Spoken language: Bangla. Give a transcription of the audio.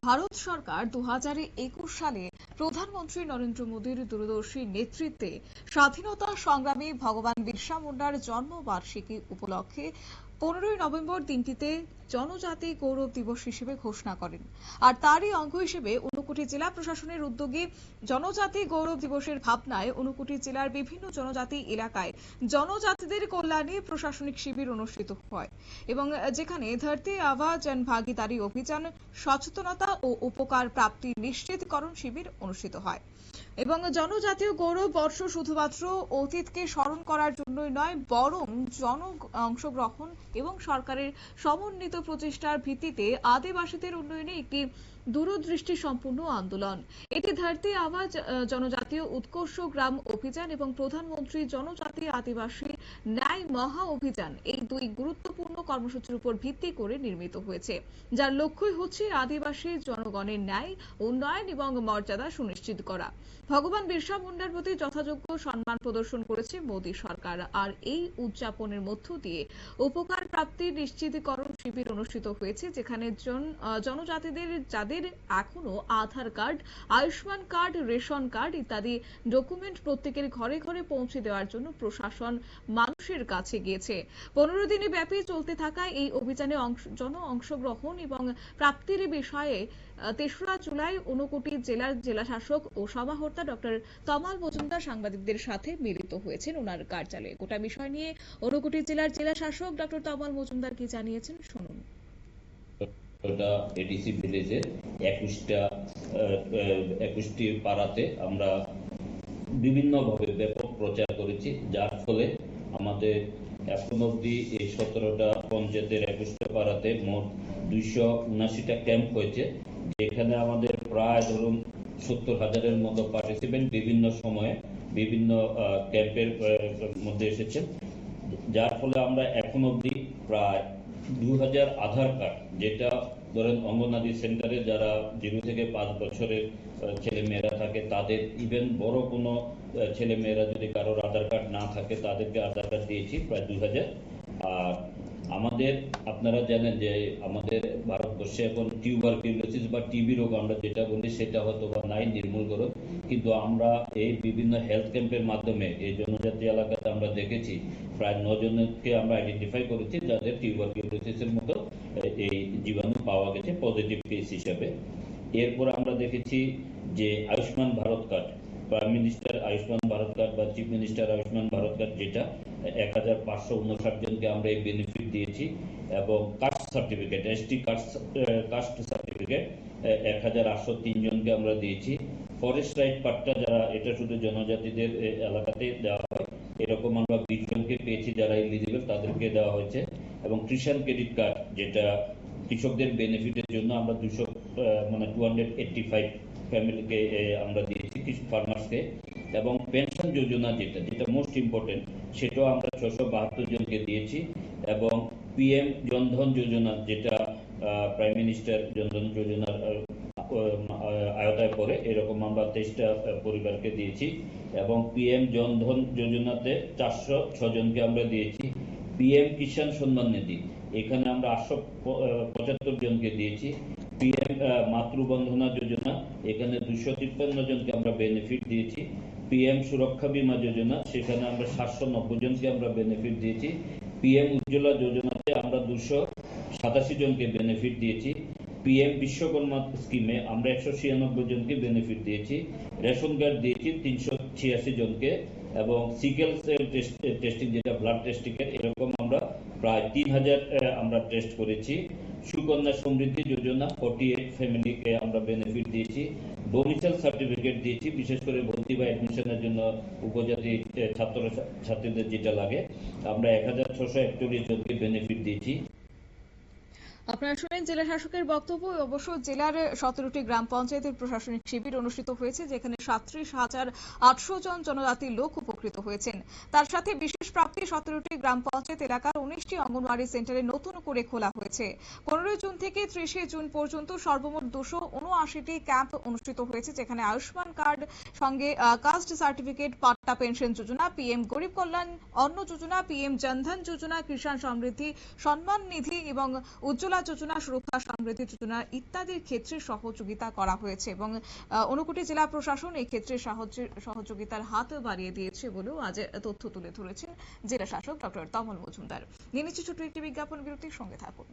ভারত সরকার দু হাজার একুশ সালে প্রধানমন্ত্রী নরেন্দ্র মোদীর দূরদর্শী নেতৃত্বে স্বাধীনতা সংগ্রামী ভগবান বিরসা মুন্ডার জন্মবার্ষিকী উপলক্ষে পনেরোই নভেম্বর দিনটিতে জনজাতি গৌরব দিবস হিসেবে ঘোষণা করেন। আর তারই অঙ্গ হিসেবে ঊনকোটি জেলা প্রশাসনের উদ্যোগে জনজাতি গৌরব দিবসের ভাবনায় ঊনকোটি জেলার বিভিন্ন জনজাতি এলাকায় জনজাতিদের কল্যাণে প্রশাসনিক শিবির অনুষ্ঠিত হয় এবং যেখানে ধরতি আওয়াজ জন ভাগিদারি অভিযান, সচেতনতা ও উপকার প্রাপ্তি নিশ্চিতকরণ শিবির অনুষ্ঠিত হয়। এবং জনজাতীয় গৌরব বর্ষ শুধুমাত্র অতীতকে স্মরণ করার জন্যই নয়, বরং জন অংশগ্রহণ এবং সরকারের সমন্বিত প্রচেষ্টার ভিত্তিতে আদিবাসীদের উন্নয়নে একটি দূরদৃষ্টি সম্পূর্ণ আন্দোলন। এটি ধরতি আওয়াজ জনজাতীয় উৎকর্ষ গ্রাম অভিযান এবং প্রধানমন্ত্রী জনজাতি আদিবাসী ন্যায় মহা অভিযান এই দুই গুরুত্বপূর্ণ কর্মসূচির উপর ভিত্তি করে নির্মিত হয়েছে। যার লক্ষ্যই হচ্ছে আদিবাসী জনগণের ন্যায়, উন্নয়ন এবং মর্যাদা সুনিশ্চিত করা। ভগবান বিরসা মুন্ডার প্রতি যথাযোগ্য সম্মান প্রদর্শন করেছে মোদী সরকার। আর এই উদযাপনের মধ্য দিয়ে উপকার প্রাপ্তি নিশ্চিতকরণ শিবির অনুষ্ঠিত হয়েছে, যেখানে জনজাতিদের এখনও Aadhaar card, Ayushman card, ration card ইত্যাদি ডকুমেন্ট প্রত্যেকের ঘরে ঘরে পৌঁছে দেওয়ার জন্য প্রশাসন মানুষের কাছে গিয়েছে। পনেরো দিনে ব্যাপী চলতে থাকা এই অভিযানে জন অংশগ্রহণ এবং প্রাপ্তির বিষয়ে তেসরা জুলাই ঊনকোটি জেলার জেলাশাসক ও সমাহর্তা ডক্টর তমাল মজুমদার সাংবাদিকদের সাথে মিলিত হয়েছেন ওনার কার্যালয়ে। গোটা বিষয় নিয়ে ঊনকোটি জেলার জেলাশাসক ডক্টর তমাল মজুমদার কি জানিয়েছেন? শুনুন। ওটা এডিসি ভিলেজের একুশটা একুশটি পাড়াতে আমরা বিভিন্নভাবে ব্যাপক প্রচার করেছি, যার ফলে আমাদের এখন অবধি এই সতেরোটা পঞ্চায়েতের একুশটা পাড়াতে মোট দুইশো উনাশিটা ক্যাম্প হয়েছে, যেখানে আমাদের প্রায় ধরুন সত্তর হাজারের মতো পার্টিসিপেন্ট বিভিন্ন সময়ে বিভিন্ন ক্যাম্পের মধ্যে এসেছেন, যার ফলে আমরা এখন অবধি প্রায় দু হাজার আধার কার্ড, যেটা ধরেন অঙ্গনাদি সেন্টারে যারা জিরো থেকে পাঁচ বছরের ছেলে মেয়েরা থাকে, তাদের ইভেন বড় কোনো ছেলে মেয়েরা যদি কারোর আধার কার্ড না থাকে, তাদেরকে আধার কার্ড দিয়েছি প্রায় দু হাজার। আর আমাদের, আপনারা জানেন যে আমাদের ভারতবর্ষে এখন টিউবারকিউলোসিস বা টিবি রোগ আমরা যেটা বলি, সেটা হয়তো বা নাই, নির্মূল করো। কিন্তু আমরা এই বিভিন্ন হেলথ ক্যাম্পের মাধ্যমে, এই জনজাতি এলাকাতে আমরা দেখেছি, প্রায় নজনকে আমরা আইডেন্টিফাই করেছি যাদের টিউবারকিউলোসিসের মতো এই জীবাণু পাওয়া গেছে পজিটিভ কেস হিসাবে। এরপর আমরা দেখেছি যে Ayushman Bharat card prime minister Ayushman Bharat card বা chief minister Ayushman Bharat card যেটা, এক হাজার পাঁচশো উনষাট জনকে আমরা এই বেনিফিট দিয়েছি এবং caste certificate S T caste caste certificate এক হাজার আটশো তিন জনকে আমরা দিয়েছি। ফরেস্ট রাইট পাট্টা যারা, এটা শুধু জনজাতিদের এলাকাতে দেওয়া হয়। এরকম আমরা বিশ জনকে পেয়েছি যারা এলিজিবল তাদেরকে দেওয়া হয়েছে। এবং কৃষাণ ক্রেডিট কার্ড যেটা কৃষকদের বেনিফিটের জন্য আমরা দুশো মানে টু হান্ড্রেড এইটটি ফাইভ ফ্যামিলিকে আমরা দিয়েছি ফার্মার্সকে এবং পেনশন যোজনা যেটা যেটা মোস্ট ইম্পর্টেন্ট সেটাও আমরা ছশো বাহাত্তর জনকে দিয়েছি। এবং পিএম জনধন যোজনা, যেটা প্রাইম মিনিস্টার জনধন যোজনার আয়তায় পড়ে, এরকম আমরা তেইশটা পরিবারকে দিয়েছি। এবং পিএম জনধন যোজনাতে চারশো জনকে আমরা দিয়েছি। পিএম কিষাণ সম্মান নিধি এখানে আমরা আটশো পঁচাত্তর জনকে দিয়েছি। পিএম মাতৃবন্ধনা যোজনা, এখানে দুশো তিপ্পান্ন জনকে আমরা বেনিফিট দিয়েছি। পিএম সুরক্ষা বীমা যোজনা, সেখানে আমরা সাতশো নব্বই জনকে আমরা বেনিফিট দিয়েছি। পিএম উজ্জ্বলা যোজনাতে আমরা দুশো সাতাশি জনকে বেনিফিট দিয়েছি। পিএম বিশ্বকর্মা স্কিমে আমরা একশো ছিয়ানব্বই জনকে বেনিফিট দিয়েছি। রেশন কার্ড দিয়েছি তিনশো ছিয়াশি জনকে। এবং সিকেল সেল টেস্টিং যেটা ব্লাড টেস্টিং এর, এরকম আমরা প্রায় তিন হাজার আমরা টেস্ট করেছি। সুকন্যা সমৃদ্ধি যোজনা ফর্টি এইট ফ্যামিলিকে আমরা বেনিফিট দিয়েছি। ডোমিসাইল সার্টিফিকেট দিয়েছি, বিশেষ করে ভর্তি বা অ্যাডমিশনের জন্য উপজাতি ছাত্র ছাত্রীদের যেটা লাগে। আমরা এক হাজার ছশো একচল্লিশ জনকে বেনিফিট দিয়েছি। আপনারা শুনেন, জেলা শাসকের বক্তব্য অবশ্য জেলার সতেরোটি গ্রাম পঞ্চায়েতের প্রশাসনিক শিবির অনুষ্ঠিত হয়েছে, যেখানে সাতত্রিশ হাজার আটশো জন জনজাতির লোক উপকৃত হয়েছেন। তার সাথে বিশেষ প্রাপ্তি সতেরোটি গ্রাম পঞ্চায়েত এলাকার উনিশটি অঙ্গনওয়াড়ি সেন্টারে নতুন করে খোলা হয়েছে। পনেরোই জুন থেকে ত্রিশে জুন পর্যন্ত সর্বমোট দুশো উনআশিটি ক্যাম্প অনুষ্ঠিত হয়েছে, যেখানে আয়ুষ্মান কার্ড সঙ্গে কাস্ট সার্টিফিকেট মাতা পেনশন যোজনা পিএম গরিব কল্যাণ অন্ন যোজনা পিএম জনধন যোজনা কিষাণ সমৃদ্ধি সম্মান নিধি এবং উজ্জ্বলা যোজনা সুরক্ষা সমৃদ্ধি যোজনা ইত্যাদির ক্ষেত্রে সহযোগিতা করা হয়েছে এবং আহ, ঊনকোটি জেলা প্রশাসন এই ক্ষেত্রে সহযোগিতার হাত বাড়িয়ে দিয়েছে বলেও আজ তথ্য তুলে ধরেছেন জেলা শাসক ডক্টর তমল মজুমদার। নিয়ে নিচ্ছে ছোট্ট একটি বিজ্ঞাপন বিরতির সঙ্গে থাকুন।